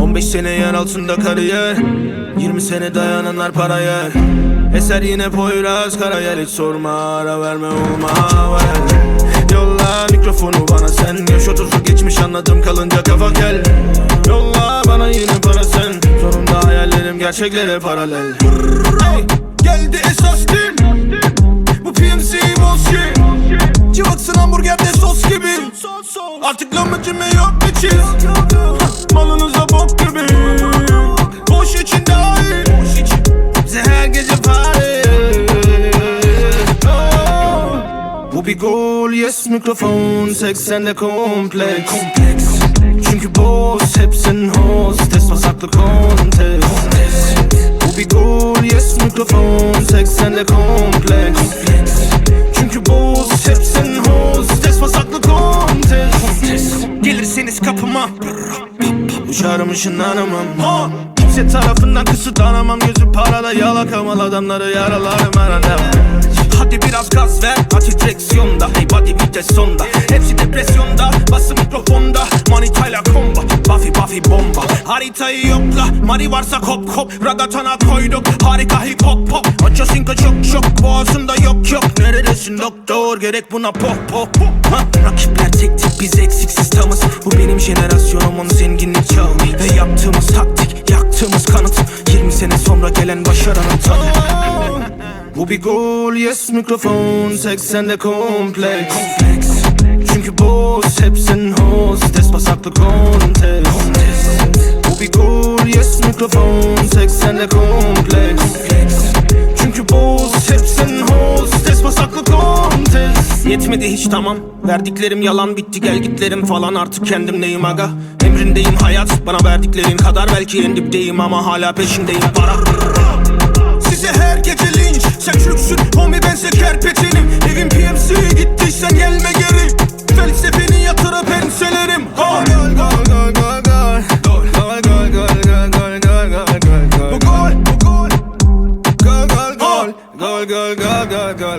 15 sene yer altında kariyer. 20 sene dayananlar paraya. Eser yine Poyraz Karayel Hiç sorma ara verme olma ver. Yolla mikrofonu bana sen Yaş otuzu geçmiş anladım kalınca kafa kel. Yolla bana yine para sen Sonunda hayallerim gerçeklere paralel. Hey, Geldi esas din. Bu PMC bullshit Cıvaksın hamburgerde sos gibi. Artık lahmacun yok bir Bu bir gol yes mikrofon Seksende kompleks. Çünkü boss hepsin hostes Pasaklı kontes Bu bir gol yes mikrofon Seksende kompleks. Çünkü boss hepsin hostes Pasaklı kontes Gelirseniz kapıma. Uçarım ışınlanamam ha. Kimse tarafından kısıtlanamam. Gözü parada yalakamal adamları yaralarım arada Hadi Vites sonda Hepsi depresyonda Bası mikrofonda. Manitayla komba Buffy Buffy bomba. Haritayı yokla Mari varsa kop kop. Ragatana koyduk Harika hip hop pop. Aço sinka çok çok Boğazında yok yok. Neredesin doktor? Gerek buna pop pop? Rakipler tek bu bir gol yes mikrofon 80'de kompleks. Çünkü boss hepsin hostes Pasaklı kontes. Bu bir gol yes mikrofon 80'de kompleks. Çünkü boss hepsin hostes Pasaklı kontes. Yetmedi hiç tamam. Verdiklerim yalan bitti gel gitlerim falan. Artık kendimdeyim aga? Emrindeyim hayat Bana verdiklerin kadar. Belki en dipteyim Ama hala peşindeyim. Para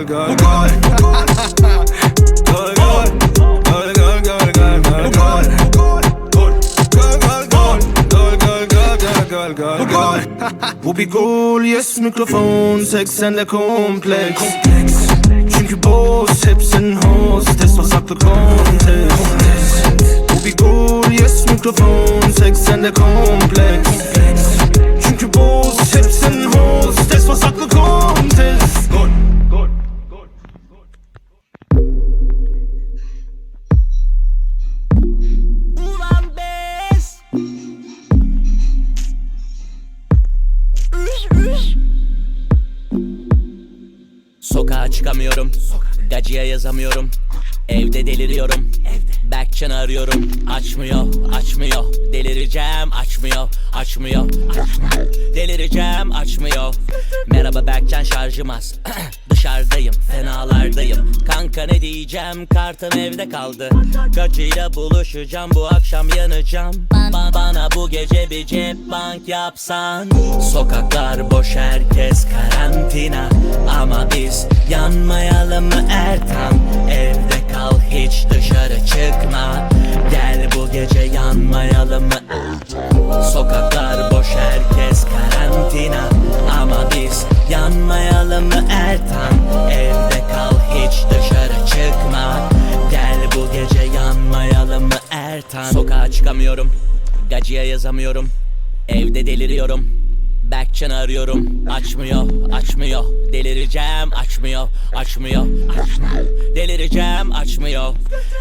gol, gol, gol. Gol, gol. Gol, gol, gol, gol, gol, gol. Whoopi Gold, yes mikrofon seksende kompleks Çünkü boz hepsin hostes pasaklı kontes Whoopi Gold, yes microphone, sex mikrofon seksende complex. Sokağa çıkamıyorum. Gacıya yazamıyorum. Evde deliriyorum. Berkcan'ı arıyorum. Açmıyor, açmıyor. Delireceğim, açmıyor, açmıyor. Delireceğim, açmıyor. Merhaba Berkcan şarjım az. Dışarıdayım, fenalardayım. Kanka ne diyeceğim, kartım evde kaldı. Gacıyla buluşacağım, bu akşam yanacağım. Ba- bana bu gece bir cep bank yapsan. Sokaklar boş, herkes karantina. Ama biz yanmayalım mı Ertan? Evde kal, hiç dışarı çıkma. Gel bu gece yanmayalım mı? Sokaklar boş, herkes karantina. Ama biz yanmayalım mı Ertan? Evde kal, hiç dışarı çıkma. Gel bu gece yanmayalım mı Ertan? Sokağa çıkamıyorum, gacıya yazamıyorum. Evde deliriyorum. Berkcan'ı arıyorum. Açmıyor, açmıyor. Delireceğim, açmıyor, açmıyor Delireceğim, açmıyor.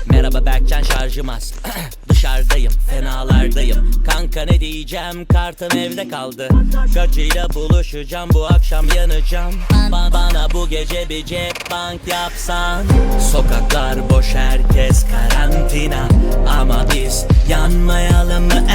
Merhaba Berkcan şarjım az. Dışarıdayım, fenalardayım. Kanka ne diyeceğim, kartım evde kaldı. Gacıyla buluşacağım, bu akşam yanacağım. Ba- Bana bu gece bir cep bank yapsan. Sokaklar boş, herkes karantina. Ama biz yanmayalım mı